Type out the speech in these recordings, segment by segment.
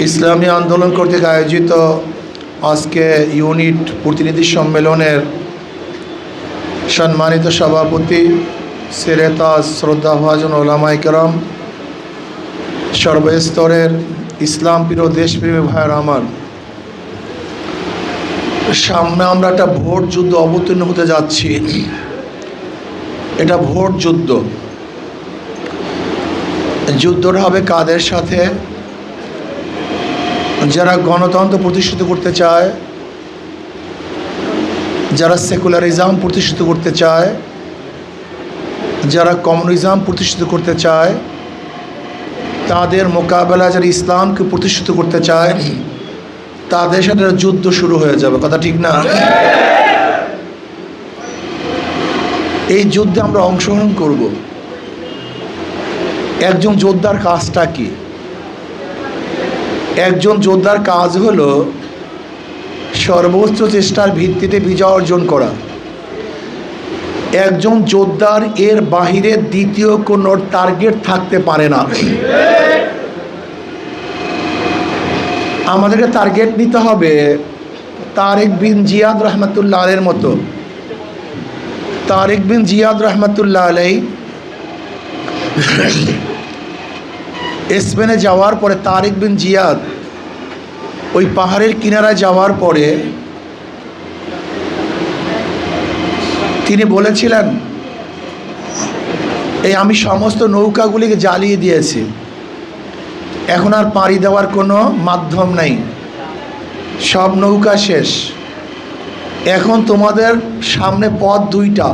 ইসলামী আন্দোলন কর্তৃক আয়োজিত আজকে ইউনিট প্রতিনিধি সম্মেলনের সম্মানিত সভাপতি সিরেতাজ শ্রদ্ধাভাজন ওলামাই করম, সর্বস্তরের ইসলাম প্রিয় দেশপ্রেমী ভাইয়ের আমার। সামনে আমরা একটা ভোট যুদ্ধ অবতীর্ণ হতে যাচ্ছি। এটা ভোট যুদ্ধ। যুদ্ধটা হবে কাদের সাথে? যারা গণতন্ত্র প্রতিষ্ঠিত করতে চায়, যারা সেকুলারিজম প্রতিষ্ঠিত করতে চায়, যারা কমিউনিজম প্রতিষ্ঠিত করতে চায়, তাদের মোকাবেলা যারা ইসলামকে প্রতিষ্ঠিত করতে চায়, তাদের সাথে যুদ্ধ শুরু হয়ে যাবে। কথা ঠিক না? এই যুদ্ধে আমরা অংশগ্রহণ করব। একজন যোদ্ধার কাজটা কী? একজন যোদ্ধার কাজ হলো সর্বোচ্চ চেষ্টার ভিত্তিতে বিজয় অর্জন করা। একজন যোদ্ধার এর বাহিরে দ্বিতীয় কোনো টার্গেট থাকতে পারে না। আমাদেরকে টার্গেট নিতে হবে তারেক বিন জিয়াদ রহমতুল্লাহ আলের মতো। তারেক বিন জিয়াদ রহমতুল্লাহ আলাই স্পেনে যাওয়ার পরে তারেক বিন জিয়াদ ওই পাহাড়ের কিনারায় যাওয়ার পরে তিনি বলেছিলেন, এই আমি সমস্ত নৌকাগুলিকে জ্বালিয়ে দিয়েছি। এখন আর পাড়ি দেওয়ার কোনো মাধ্যম নেই। সব নৌকা শেষ। এখন তোমাদের সামনে পথ দুইটা।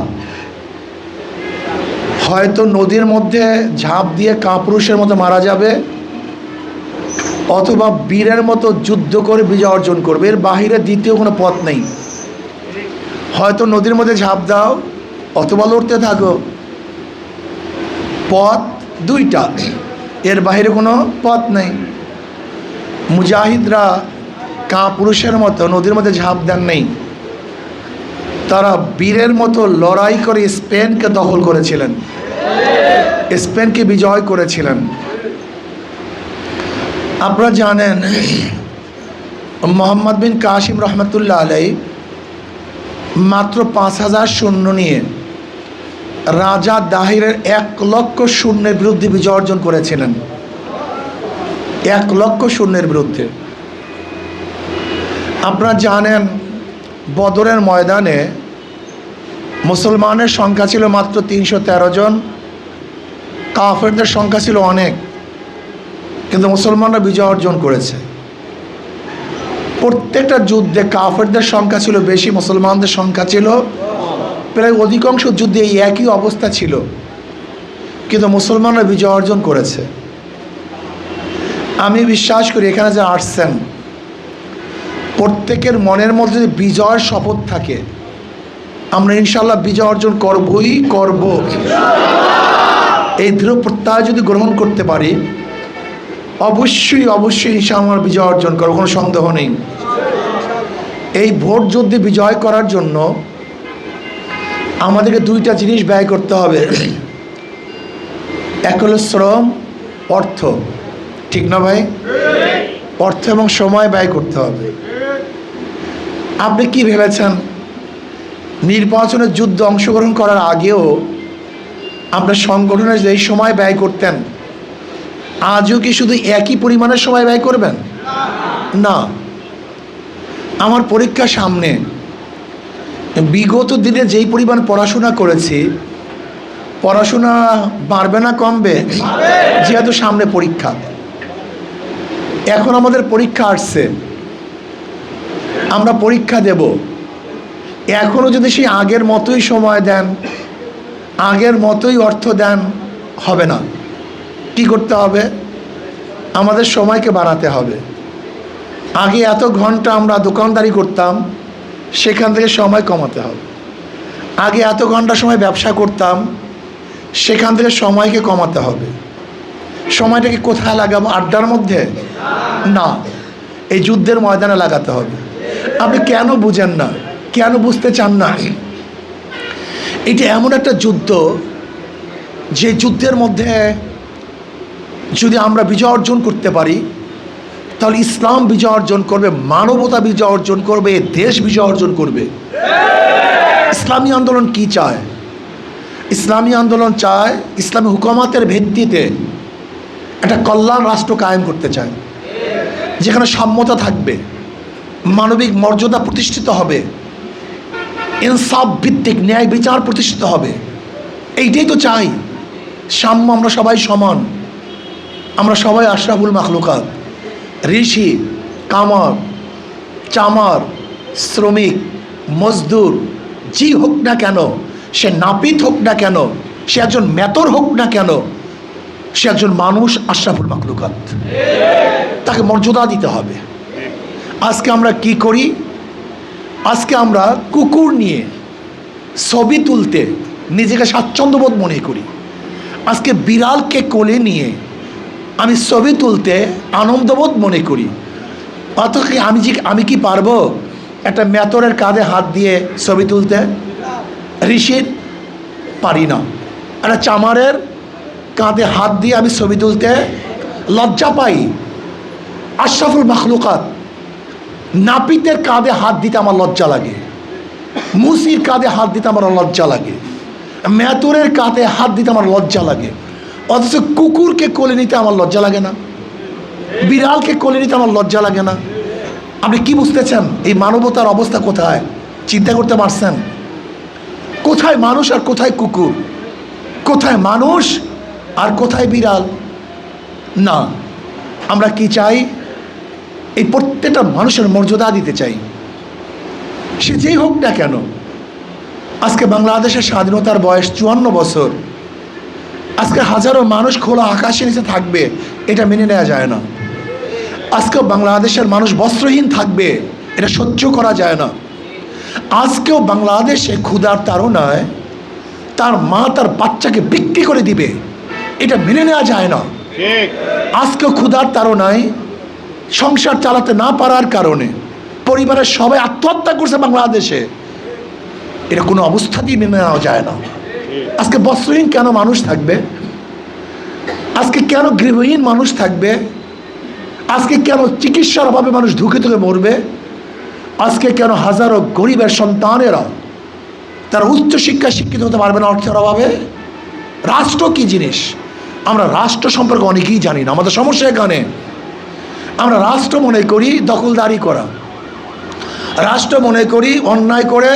হয়তো নদীর মধ্যে ঝাঁপ দিয়ে কাপুরুষের মতো মারা যাবে অথবা বীরের মতো যুদ্ধ করে বিজয় অর্জন করবে। এর বাহিরে দ্বিতীয় কোনো পথ নেই। হয়তো নদীর মধ্যে ঝাঁপ দাও অথবা লড়তে থাকো। পথ দুইটা। এর বাহিরে কোনো পথ নেই। মুজাহিদরা কা পুরুষের মতো নদীর মধ্যে ঝাঁপ দেন নেই। তারা বীরের মতো লড়াই করে স্পেনকে দখল করেছিলেন। স্পেনকে বিজয় করেছিলেন। আপনারা জানেন, মোহাম্মদ বিন কাশিম রহমতুল্লাহ আলাই মাত্র পাঁচ হাজার শূন্য নিয়ে রাজা দাহিরের এক লক্ষ শূন্যের বিরুদ্ধে বিজয় অর্জন করেছিলেন। এক লক্ষ শূন্যের বিরুদ্ধে। আপনারা জানেন, বদরের ময়দানে মুসলমানের সংখ্যা ছিল মাত্র তিনশো তেরো জন, কাফেরদের সংখ্যা ছিল অনেক। কিন্তু মুসলমানরা বিজয় অর্জন করেছে। প্রত্যেকটা যুদ্ধে কাফেরদের সংখ্যা ছিল বেশি, মুসলমানদের সংখ্যা ছিল প্রায় অধিকাংশ যুদ্ধে এই একই অবস্থা ছিল। কিন্তু মুসলমানরা বিজয় অর্জন করেছে। আমি বিশ্বাস করি এখানে যে আসছেন, প্রত্যেকের মনের মধ্যে যদি বিজয়ের শপথ থাকে, আমরা ইনশাল্লাহ বিজয় অর্জন করবই করব। এই দৃঢ় প্রত্যয় যদি গ্রহণ করতে পারি অবশ্যই অবশ্যই ইনশাল্লাহ আমরা বিজয় অর্জন করব, কোনো সন্দেহ নেই। এই ভোট যুদ্ধে বিজয় করার জন্য আমাদেরকে দুইটা জিনিস ব্যয় করতে হবে। এক হলো শ্রম, অর্থ। ঠিক না ভাই? অর্থ এবং সময় ব্যয় করতে হবে। আপনি কি ভেবেছেন? নির্বাচনের যুদ্ধ অংশগ্রহণ করার আগেও আমরা সংগঠনের যেই সময় ব্যয় করতেন আজও কি শুধু একই পরিমাণের সময় ব্যয় করবেন? না। আমার পরীক্ষা সামনে। বিগত দিনে যেই পরিমাণ পড়াশোনা করেছি, পড়াশোনা বাড়বে না কমবে? যেহেতু সামনে পরীক্ষা। এখন আমাদের পরীক্ষা আসছে। আমরা পরীক্ষা দেব। এখনও যদি সেই আগের মতোই সময় দেন, আগের মতোই অর্থ দেন, হবে না। কি করতে হবে? আমাদের সময়কে বাড়াতে হবে। আগে এত ঘণ্টা আমরা দোকানদারি করতাম, সেখান থেকে সময় কমাতে হবে। আগে এত ঘণ্টা সময় ব্যবসা করতাম, সেখান থেকে সময়কে কমাতে হবে। সময়টাকে কোথায় লাগাবো? আড্ডার মধ্যে? না, এই যুদ্ধের ময়দানে লাগাতে হবে। আপনি কেন বুঝেন না? কেন বুঝতে চান না? এটা এমন একটা যুদ্ধ, যে যুদ্ধের মধ্যে যদি আমরা বিজয় অর্জন করতে পারি, তাহলে ইসলাম বিজয় অর্জন করবে, মানবতা বিজয় অর্জন করবে, দেশ বিজয় অর্জন করবে। ইসলামী আন্দোলন কি চায়? ইসলামী আন্দোলন চায় ইসলামী হুকুমাতের ভিত্তিতে একটা কল্যাণ রাষ্ট্র কায়েম করতে চায়, যেখানে সাম্যতা থাকবে, মানবিক মর্যাদা প্রতিষ্ঠিত হবে, ইনসাফ ভিত্তিক ন্যায় বিচার প্রতিষ্ঠিত হবে। এইটাই তো চাই, সাম্য আমরা সবাই সমান। আমরা সবাই আশরাফুল মাখলুকাত, ঋষি, কামার, চামার, শ্রমিক, মজদুর জি হোক না কেন, সে নাপিত হোক না কেন, সে একজন মেতর হোক না কেন, সে একজন মানুষ আশরাফুল মাখলুকাত। তাকে মর্যাদা দিতে হবে। আজকে আমরা কি করি? আজকে আমরা কুকুর নিয়ে ছবি তুলতে নিজেকে স্বাচ্ছন্দ্যবোধ মনে করি। আজকে বিড়ালকে কোলে নিয়ে আমি ছবি তুলতে আনন্দবোধ মনে করি। অথচ কি আমি যে আমি কি পারব একটা মেতরের কাঁধে হাত দিয়ে ছবি তুলতে? ঋষির পারি না। একটা চামারের কাঁধে হাত দিয়ে আমি ছবি তুলতে লজ্জা পাই। আশরাফুল মাখলুকাত নাপিতের কাঁধে হাত দিতে আমার লজ্জা লাগে। মুসির কাঁধে হাত দিতে আমার লজ্জা লাগে। মেতরের কাঁধে হাত দিতে আমার লজ্জা লাগে। অথচ কুকুরকে কোলে নিতে আমার লজ্জা লাগে না। বিড়ালকে কোলে নিতে আমার লজ্জা লাগে না। আপনি কি বুঝতেছেন? এই মানবতার অবস্থা কোথায়? চিন্তা করতে পারছেন? কোথায় মানুষ আর কোথায় কুকুর? কোথায় মানুষ আর কোথায় বিড়াল? না। আমরা কি চাই? এই প্রত্যেকটা মানুষের মর্যাদা দিতে চাই। সে যেই হোক না কেন, আজকে বাংলাদেশের স্বাধীনতার বয়স চুয়ান্ন বছর। আজকে হাজারো মানুষ খোলা আকাশের নিচে থাকবে এটা মেনে নেওয়া যায় না। আজকে বাংলাদেশের মানুষ বস্ত্রহীন থাকবে এটা সহ্য করা যায় না। আজকেও বাংলাদেশে ক্ষুধার তাড়নায় তার মা তার বাচ্চাকে বিক্রি করে দিবে এটা মেনে নেওয়া যায় না। ঠিক। আজকেও ক্ষুধার তাড়নায় সংসার চালাতে না পারার কারণে পরিবারের সবাই আত্মহত্যা করছে বাংলাদেশে এটা কোনো অবস্থাতেই মেনে নেওয়া যায় না। আজকে বস্ত্রহীন কেন মানুষ থাকবে? আজকে কেন গৃহহীন মানুষ থাকবে? আজকে কেন চিকিৎসার অভাবে মানুষ ধুকে ধুকে মরবে? আজকে কেন হাজারো গরিবের সন্তানেরা তারা উচ্চ শিক্ষায় শিক্ষিত হতে পারবে না অর্থের অভাবে? রাষ্ট্র কি জিনিস? আমরা রাষ্ট্র সম্পর্কে অনেকেই জানি না, আমাদের সমস্যা এখানে। আমরা রাষ্ট্র মনে করি দখলদারি করা। রাষ্ট্র মনে করি অন্যায় করে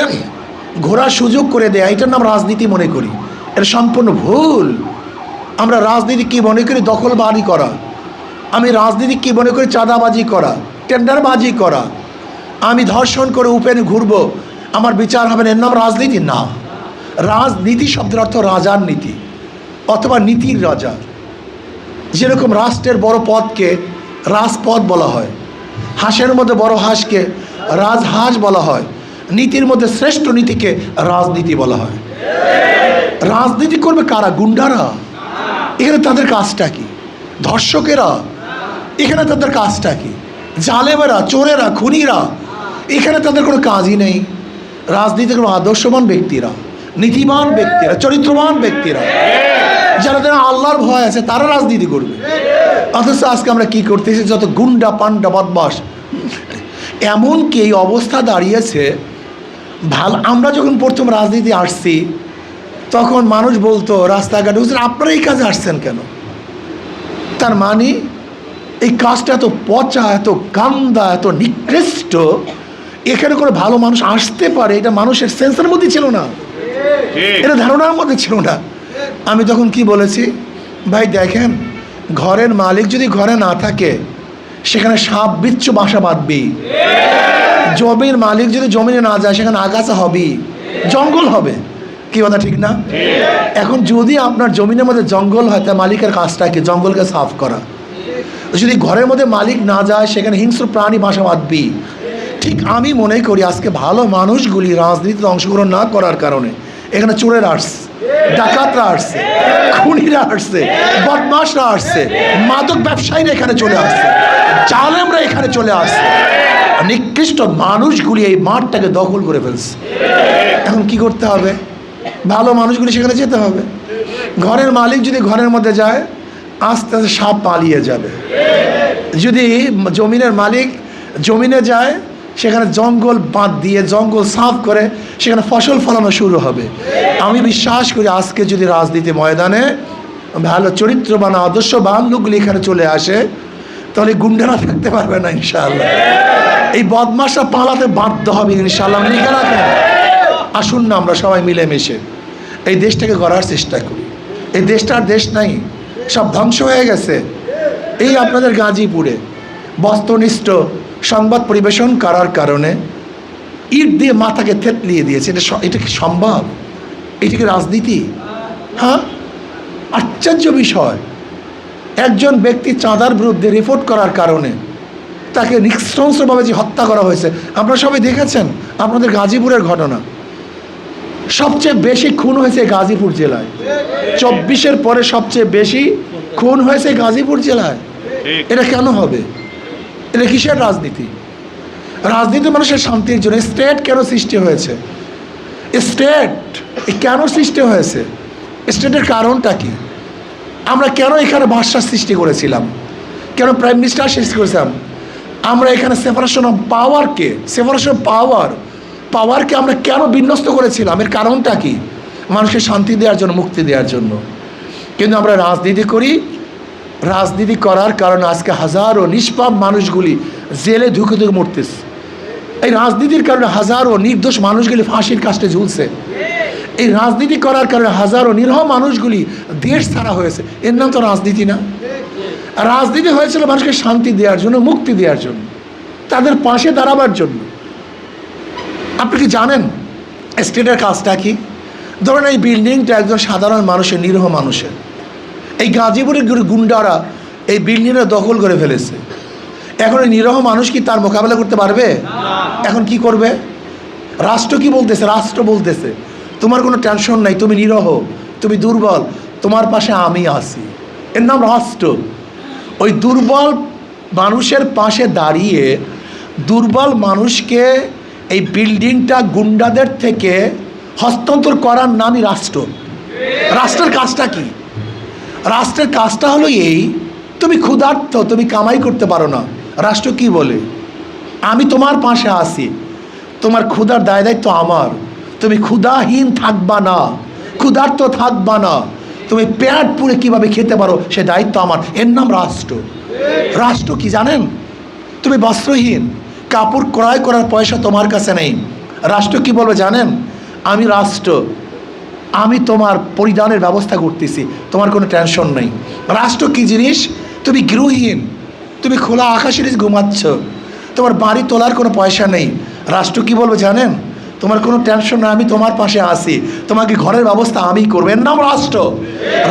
ঘোরার সুযোগ করে দেয়, এটার নাম রাজনীতি মনে করি। এটা সম্পূর্ণ ভুল। আমরা রাজনীতি কী মনে করি? দখলবাজি করা। আমি রাজনীতি কী মনে করি? চাঁদাবাজি করা, টেন্ডারবাজি করা। আমি ধর্ষণ করে উপেনে ঘুরবো, আমার বিচার হবে না, এর নাম রাজনীতি না রাজনীতি শব্দের অর্থ রাজার নীতি, অথবা নীতির রাজা। যেরকম রাষ্ট্রের বড় পদকে রাজপদ বলা হয়, হাঁসের মধ্যে বড় হাঁসকে রাজহাঁস বলা হয় নীতির মধ্যে শ্রেষ্ঠ নীতিকে রাজনীতি বলা হয়। রাজনীতি করবে কারা? গুন্ডারা। এখানে তাদের কাজটা কি? ধর্ষকেরা। এখানে তাদের কাজটা কি? জালেমেরা, চোরেরা, খুনিরা। এখানে তাদের কোনো কাজই নেই। রাজনীতির কোনো আদর্শবান ব্যক্তিরা, নীতিবান ব্যক্তিরা, চরিত্রবান ব্যক্তিরা, যারা যারা আল্লাহর ভয় আছে, তারা রাজনীতি করবে। অথচ আজকে আমরা কি করতেছি? যত গুন্ডা, পান্ডা বদমাস এমনকি এই অবস্থা দাঁড়িয়েছে ভালো আমরা যখন প্রথম রাজনীতি আসছি তখন মানুষ বলতো রাস্তাঘাটে। হুজুর আপনারা এই কাজে আসছেন কেন? তার মানে এই কাজটা এত পচা এত গান্দা এত নিকৃষ্ট এখানে কোনো ভালো মানুষ আসতে পারে এটা মানুষের সেন্সের মধ্যে ছিল না। এটা ধারণার মধ্যে ছিল না। আমি তখন কি বলেছি ভাই দেখেন ঘরের মালিক যদি ঘরে না থাকে সেখানে সাপ, বিচ্ছু, বাসা বাঁধবি। জমির মালিক যদি জমিনে না যায়, সেখানে আগাছা হবেই জঙ্গল হবে। কি কথা, ঠিক না? এখন যদি আপনার জমিনের মধ্যে জঙ্গল হয় তা মালিকের কাজটা কি? জঙ্গলকে সাফ করা। যদি ঘরের মধ্যে মালিক না যায়, সেখানে হিংস্র প্রাণী বাসা বাঁধবি। ঠিক আমি মনে করি, আজকে ভালো মানুষগুলি রাজনীতিতে অংশগ্রহণ না করার কারণে এখানে চোরেরা আসছে ডাকাতরা আসছে, খুনিরা আসছে বদমাসরা আসছে, মাদক ব্যবসায়ীরা এখানে চলে আসছে, জালেমরা এখানে চলে আসছে। নিকৃষ্ট মানুষগুলি এই মাঠটাকে দখল করে ফেলছে। এখন কি করতে হবে? ভালো মানুষগুলি সেখানে যেতে হবে। ঘরের মালিক যদি ঘরের মধ্যে যায়, আস্তে আস্তে সাপ পালিয়ে যাবে। যদি জমিনের মালিক জমিনে যায় সেখানে জঙ্গল বাঁধ দিয়ে জঙ্গল সাফ করে সেখানে ফসল ফলানো শুরু হবে। আমি বিশ্বাস করি আজকে যদি রাজনীতি ময়দানে ভালো চরিত্রবান, আদর্শবান লোকগুলি এখানে চলে আসে, তাহলে গুন্ডারা থাকতে পারবে না ইনশাআল্লাহ। এই বদমাশরা পালাতে বাধ্য হবে ইনশাআল্লাহ। আসুন না আমরা সবাই মিলেমিশে। এই দেশটাকে গড়ার চেষ্টা করি। এই দেশটার দেশ নাই, সব ধ্বংস হয়ে গেছে। এই আপনাদের গাজীপুরে বস্ত্রনিষ্ঠ সংবাদ পরিবেশন করার কারণে ইট দিয়ে মাথাকে থেতলিয়ে দিয়েছে। এটা এটা কি সম্ভব? এটা কি রাজনীতি? হ্যাঁ? আশ্চর্য বিষয়। একজন ব্যক্তি চাঁদার বিরুদ্ধে রিপোর্ট করার কারণে তাকে নৃশংসভাবে যে হত্যা করা হয়েছে আপনারা সবাই দেখেছেন? আপনাদের গাজীপুরের ঘটনা। সবচেয়ে বেশি খুন হয়েছে গাজীপুর জেলায়। চব্বিশের পরে সবচেয়ে বেশি খুন হয়েছে গাজীপুর জেলায়। এটা কেন হবে? এটা কিসের রাজনীতি? রাজনীতি মানুষের শান্তির জন্য স্টেট কেন সৃষ্টি হয়েছে? স্টেট কেন সৃষ্টি হয়েছে? স্টেটের কারণটা কি? আমরা কেন এখানে বাদশাহ সৃষ্টি করেছিলাম? কেন প্রাইম মিনিস্টার সৃষ্টি করেছিলাম? আমরা এখানে সেপারেশন অফ পাওয়ারকে সেপারেশন অফ পাওয়ার পাওয়ারকে আমরা কেন বিন্যস্ত করেছিলাম? এর কারণটা কি? মানুষকে শান্তি দেওয়ার জন্য, মুক্তি দেওয়ার জন্য। কিন্তু আমরা রাজনীতি করি রাজনীতি করার কারণে আজকে হাজারো নিষ্পাপ মানুষগুলি জেলে ধুকে ধুকে মরতেছে। এই রাজনীতির কারণে হাজারো নির্দোষ মানুষগুলি ফাঁসির কাস্টে ঝুলছে। এই রাজনীতি করার কারণে হাজারো নিরহ মানুষগুলি দেশ ছাড়া হয়েছে। এর নাম তো রাজনীতি না। রাজনীতি হয়েছিল মানুষকে শান্তি দেওয়ার জন্য, মুক্তি দেওয়ার জন্য, তাদের পাশে দাঁড়াবার জন্য। আপনি কি জানেন স্টেটের কাজটা কি? ধরেন এই বিল্ডিংটা একজন সাধারণ মানুষের, নিরহ মানুষের। এই গাজীপুরের গুন্ডারা এই বিল্ডিংটা দখল করে ফেলেছে। এখন এই নিরহ মানুষ কি তার মোকাবেলা করতে পারবে? এখন কি করবে? রাষ্ট্র কি বলতেছে? রাষ্ট্র বলতেছে তোমার কোনো টেনশন নাই তুমি নিরহ তুমি দুর্বল তোমার পাশে আমি আছি। এর নাম রাষ্ট্র। ওই দুর্বল মানুষের পাশে দাঁড়িয়ে দুর্বল মানুষকে এই বিল্ডিংটা গুন্ডাদের থেকে হস্তান্তর করার নামই রাষ্ট্র। রাষ্ট্রের কাজটা কি? রাষ্ট্রের কাজটা হলো এই, তুমি ক্ষুধার্ত, তুমি কামাই করতে পারো না। রাষ্ট্র কি বলে? আমি তোমার পাশে আসি তোমার ক্ষুধার দায় দায়িত্ব আমার। তুমি ক্ষুধাহীন থাকবা না, ক্ষুধার্ত থাকবা না। তুমি পেট পুড়ে কীভাবে খেতে পারো, সে দায়িত্ব আমার। এর নাম রাষ্ট্র। রাষ্ট্র কি জানেন? তুমি বস্ত্রহীন, কাপড় ক্রয় করার পয়সা তোমার কাছে নেই। রাষ্ট্র কি বলবে জানেন? আমি রাষ্ট্র। আমি তোমার পরিধানের ব্যবস্থা করতেছি। তোমার কোনো টেনশন নেই। রাষ্ট্র কী জিনিস? তুমি গৃহহীন। তুমি খোলা আকাশের ঘুমাচ্ছ। তোমার বাড়ি তোলার কোনো পয়সা নেই। রাষ্ট্র কি বলবে জানেন? তোমার কোনো টেনশন নেই, আমি তোমার পাশে আসি তোমাকে ঘরের ব্যবস্থা আমি করব। এর নাম রাষ্ট্র।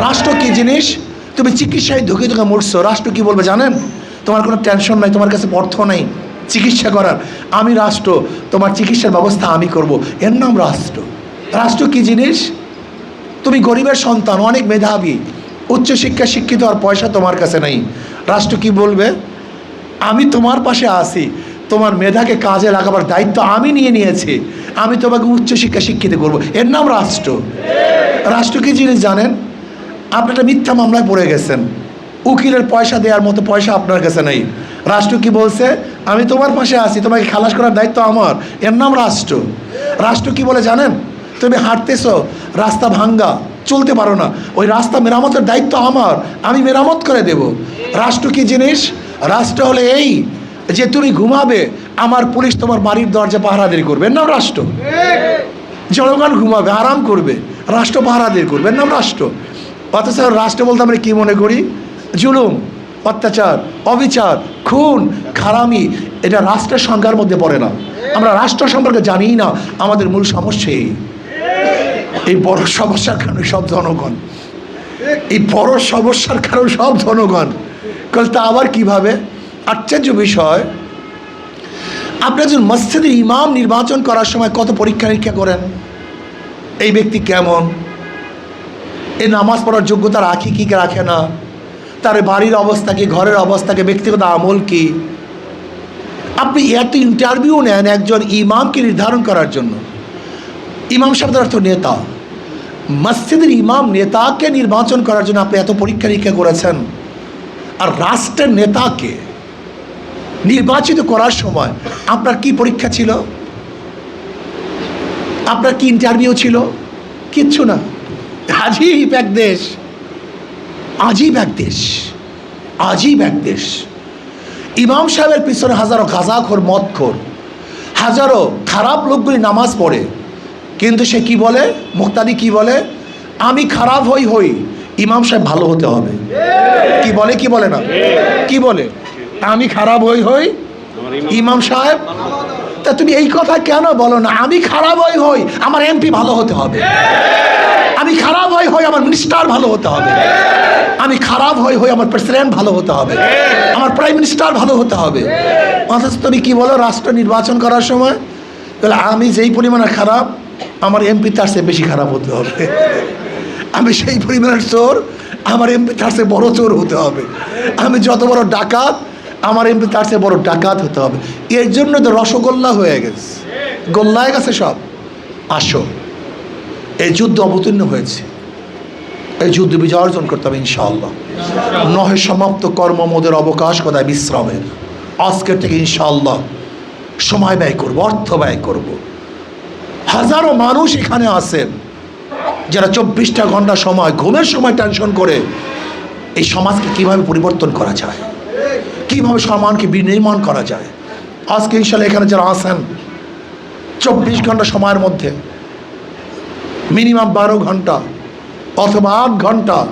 রাষ্ট্র কী জিনিস? তুমি চিকিৎসায় ধুকে ধুকে মরছো। রাষ্ট্র কি বলবে জানেন? তোমার কোনো টেনশন নাই, তোমার কাছে অর্থ নেই। চিকিৎসা করার। আমি রাষ্ট্র, তোমার চিকিৎসার ব্যবস্থা আমি করব। এর নাম রাষ্ট্র। রাষ্ট্র কী জিনিস? তুমি গরিবের সন্তান, অনেক মেধাবী উচ্চশিক্ষা শিক্ষিত আর পয়সা তোমার কাছে নেই। রাষ্ট্র কি বলবে? আমি তোমার পাশে আসি তোমার মেধাকে কাজে লাগাবার দায়িত্ব আমি নিয়ে নিয়েছি, আমি তোমাকে উচ্চশিক্ষা শিক্ষিত করব। এর নাম রাষ্ট্র। রাষ্ট্র কি জিনিস জানেন? আপনি একটা মিথ্যা মামলায় পড়ে গেছেন। উকিলের পয়সা দেওয়ার মতো পয়সা আপনার কাছে নেই। রাষ্ট্র কি বলছে? আমি তোমার পাশে আছি, তোমাকে খালাস করার দায়িত্ব আমার। এর নাম রাষ্ট্র। রাষ্ট্র কি বলে জানেন? তুমি হাঁটতেছ, রাস্তা ভাঙ্গা, চলতে পারো না। ওই রাস্তা মেরামতের দায়িত্ব আমার, আমি মেরামত করে দেব। রাষ্ট্র কি জিনিস? রাষ্ট্র হলে এই যে তুমি ঘুমাবে, আমার পুলিশ তোমার বাড়ির দরজা পাহারাদারি করবে। নাম রাষ্ট্র। জনগণ ঘুমাবে, আরাম করবে। রাষ্ট্র পাহারাদের করবে। নাম রাষ্ট্র। অথচ রাষ্ট্র বলতে আমরা কী মনে করি? জুলুম, অত্যাচার, অবিচার, খুন, খারামি, এটা রাষ্ট্রের সংজ্ঞার মধ্যে পড়ে না। আমরা রাষ্ট্র সম্পর্কে জানি না, আমাদের মূল সমস্যা এই। এই বড় সমস্যার কারণে সব জনগণ এই বড় সমস্যার কারণে সব জনগণ কাল তা আবার কীভাবে? আশ্চর্য বিষয়, আপনি একজন মসজিদের ইমাম নির্বাচন করার সময় কত পরীক্ষা নিরীক্ষা করেন? এই ব্যক্তি কেমন? এই নামাজ পড়ার যোগ্যতা রাখি কি রাখে না? তার বাড়ির অবস্থা কি, ঘরের অবস্থা কি, ব্যক্তিগত আমল কি? আপনি এত ইন্টারভিউ নেন একজন ইমামকে নির্ধারণ করার জন্য। ইমাম শব্দের অর্থ নেতা। মসজিদের ইমাম নেতাকে নির্বাচন করার জন্য আপনি এত পরীক্ষা নিরীক্ষা করেছেন। আর রাষ্ট্রের নেতাকে নির্বাচিত করার সময় আপনার কি পরীক্ষা ছিল? আপনার কি ইন্টারভিউ ছিল? কিচ্ছু না। আজীব এক দেশ। আজীব এক দেশ। আজীব এক দেশ। ইমাম সাহেবের পিছনে হাজারো গাঁজাখোর, মদখোর, হাজারো খারাপ লোকগুলি নামাজ পড়ে। কিন্তু সে কি বলে? মুক্তাদি কি বলে? আমি খারাপ হই হই, ইমাম সাহেব ভালো হতে হবে। কি বলে কি বলে না? কি বলে? আমি খারাপ হই হই, ইমাম সাহেব? তা তুমি এই কথা কেন বলো না? আমি খারাপ হই হই, আমার এমপি ভালো হতে হবে। আমি খারাপ হই হই, আমার মিনিস্টার ভালো হতে হবে। আমি খারাপ হই হই, আমার প্রেসিডেন্ট ভালো হতে হবে। আমার প্রাইম মিনিস্টার ভালো হতে হবে। অথচ তুমি কি বলো, রাষ্ট্র নির্বাচন করার সময়? তাহলে আমি যেই পরিমাণে খারাপ আমার এমপি তার চেয়ে বেশি খারাপ হতে হবে। আমি সেই পরিমাণের চোর, আমার এমপি তার চেয়ে বড় চোর হতে হবে। আমি যত বড় ডাকাত, আমার এমপি তার চেয়ে বড় ডাকাত হতে হবে। এর জন্য তো রসগোল্লা হয়ে গেছে। গোল্লায় গেছে সব। আসো। এই যুদ্ধ অবতীর্ণ হয়েছে। এই যুদ্ধ বিজয় অর্জন করতে হবে ইনশাআল্লাহ। নহে সমাপ্ত কর্ম মোদের অবকাশ কোথায়? বিশ্রামের। আজকের থেকে ইনশাআল্লাহ সময় ব্যয় করব, অর্থ ব্যয় করব। হাজারো মানুষ এখানে আছেন। যারা চব্বিশটা ঘণ্টা সময়, ঘুমের সময় টেনশন করে। এই সমাজকে কীভাবে পরিবর্তন করা যায়? কীভাবে সমানকে বিনির্মাণ করা যায়? আজকে ইনশাল্লাহ এখানে যারা আসেন চব্বিশ ঘণ্টা সময়ের মধ্যে মিনিমাম বারো ঘণ্টা অথবা আট ঘণ্টা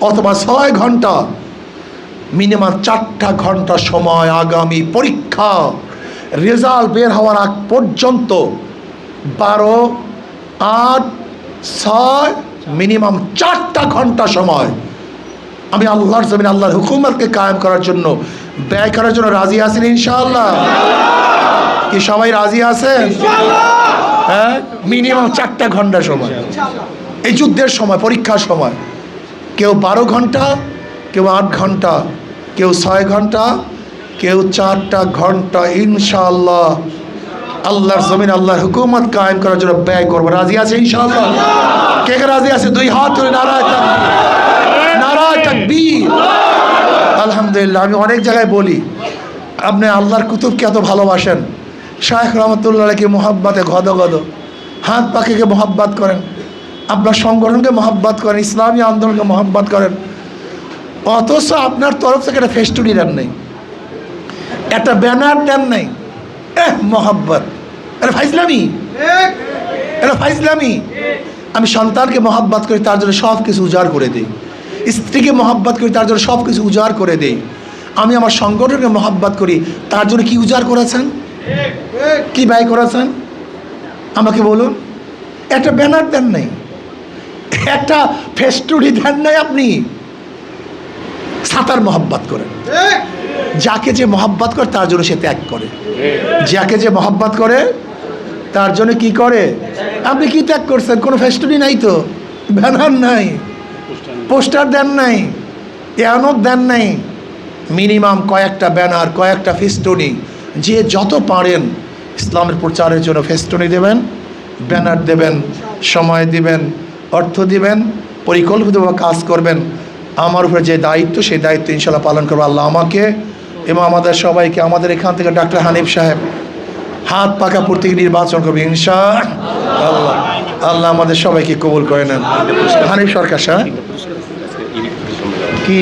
অথবা ছয় ঘণ্টা মিনিমাম চারটা ঘণ্টা সময় আগামী পরীক্ষা রেজাল্ট বের হওয়ার আগ পর্যন্ত বারো আট ছয় মিনিমাম চারটা ঘণ্টা সময়। আমি আল্লাহর জমিন আল্লাহর হুকুমতকে কায়েম করার জন্য ব্যয় করার জন্য রাজি আছেন ইনশাআল্লাহ। কি সবাই রাজি আছেন? হ্যাঁ? মিনিমাম চারটা ঘণ্টা সময়। এই যুদ্ধের সময় পরীক্ষার সময়। কেউ বারো ঘণ্টা কেউ আট ঘণ্টা কেউ ছয় ঘণ্টা কেউ চারটা ঘণ্টা ইনশাআল্লাহ। আল্লাহর জমিন, আল্লাহর হুকুমত কায়েম করার জন্য ব্যয় করব। রাজি আছে ইনশাআল্লাহ? কে কে রাজি আছে? দুই হাত তুলে নারায় নারায় তাকবীর। আলহামদুলিল্লাহ, আমি অনেক জায়গায় বলি, আপনি আল্লাহর কুতুবকে এত ভালোবাসেন। শাহেখ রহমতুল্লাহকে মোহাব্বাতে গদ গদ হাত পাখিকে মোহাব্বাত করেন। আপনার সংগঠনকে মোহাব্বাত করেন। ইসলামী আন্দোলনকে মোহাব্বাত করেন। অথচ আপনার তরফ থেকে একটা ফেস্টুনি দেন নেই। একটা ব্যানার দেন নেই। এহ, মোহাব্বত। এটা ফাইজলামি। এটা ফাইজলামি। আমি সন্তানকে মহাব্বাত করি, তার জন্য সব কিছু উজাড় করে দিই। স্ত্রীকে মহাব্বাত করি, তার জন্য সব কিছু উজাড় করে দিই। আমি আমার সংগঠনকে মহাব্বাত করি, তার জন্য কি উজাড় করেছেন? কি ব্যয় করেছেন? আমাকে বলুন। একটা ব্যানার দেন নাই। একটা ফেস্টুরি দেন নাই আপনি। সাঁতার মহাব্বাত করেন। যাকে যে মহাব্বাত করে, তার জন্য সে ত্যাগ করে। যাকে যে মহাব্বাত করে তার জন্য কি করে? আপনি কি ত্যাগ করছেন? কোনো ফেস্টুনি নাই তো? ব্যানার নাই। পোস্টার দেন নাই। এনক দেন নাই। মিনিমাম কয়েকটা ব্যানার, কয়েকটা ফেস্টুনি যে যত পারেন ইসলামের প্রচারের জন্য ফেস্টুনি দেবেন, ব্যানার দেবেন, সময় দিবেন, অর্থ দিবেন, পরিকল্পিতভাবে কাজ করবেন। আমার উপরে যে দায়িত্ব, সেই দায়িত্ব ইনশাল্লাহ পালন করব আল্লাহ আমাকে এবং আমাদের সবাইকে, আমাদের এখান থেকে ডাক্তার হানিফ সাহেব। হাত পাকা থেকে নির্বাচন করবে ইনশা আল্লাহ। আল্লাহ আমাদের সবাইকে কবুল করে নেন। হানিফ সরকার সাহেব। কি?